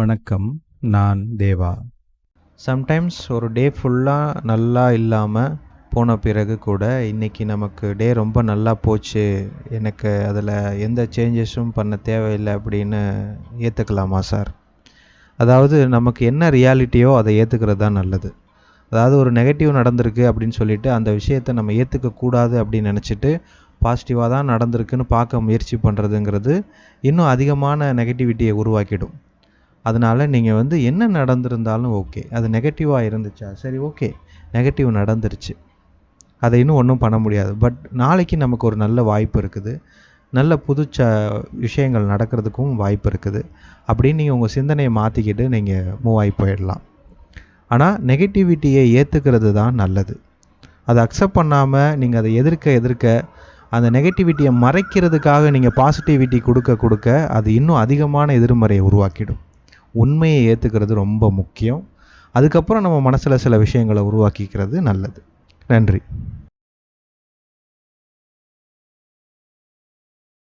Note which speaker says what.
Speaker 1: வணக்கம் நான் தேவா.
Speaker 2: சம்டைம்ஸ் ஒரு டே ஃபுல்லாக நல்லா இல்லாமல் போன பிறகு கூட இன்றைக்கி நமக்கு டே ரொம்ப நல்லா போச்சு. எனக்கு அதில் எந்த சேஞ்சஸும் பண்ண தேவையில்லை அப்படின்னு ஏற்றுக்கலாமா சார் அதாவது நமக்கு என்ன ரியாலிட்டியோ அதை ஏற்றுக்கிறது தான் நல்லது. அதாவது ஒரு நெகட்டிவ் நடந்திருக்கு அப்படின்னு சொல்லிட்டு அந்த விஷயத்தை நம்ம ஏற்றுக்கக்கூடாது அப்படின்னு நினச்சிட்டு பாசிட்டிவாக தான் நடந்திருக்குன்னு பார்க்க முயற்சி பண்ணுறதுங்கிறது இன்னும் அதிகமான நெகட்டிவிட்டியை உருவாக்கிடும். அதனால் நீங்கள் வந்து என்ன நடந்திருந்தாலும் ஓகே அது நெகட்டிவாக இருந்துச்சா? சரி ஓகே நெகட்டிவ் நடந்துருச்சு. அதை இன்னும் ஒன்றும் பண்ண முடியாது. பட் நாளைக்கு நமக்கு ஒரு நல்ல வாய்ப்பு இருக்குது. நல்ல புது ச விஷயங்கள் நடக்கிறதுக்கும் வாய்ப்பு இருக்குது. அப்படின்னு நீங்கள் உங்கள் சிந்தனையை மாற்றிக்கிட்டு நீங்கள் மூவ் ஆகி போயிடலாம். ஆனால் நெகட்டிவிட்டியை ஏற்றுக்கிறது தான் நல்லது. அதை அக்செப்ட் பண்ணாமல் நீங்கள் அதை எதிர்க்க எதிர்க்க அந்த நெகட்டிவிட்டியை மறைக்கிறதுக்காக நீங்கள் பாசிட்டிவிட்டி கொடுக்க கொடுக்க அது இன்னும் அதிகமான எதிர்மறையை உருவாக்கிடும். உண்மையை ஏற்றுக்கிறது ரொம்ப முக்கியம். அதுக்கப்புறம் நம்ம மனசில் சில விஷயங்களை உருவாக்கிக்கிறது நல்லது. நன்றி.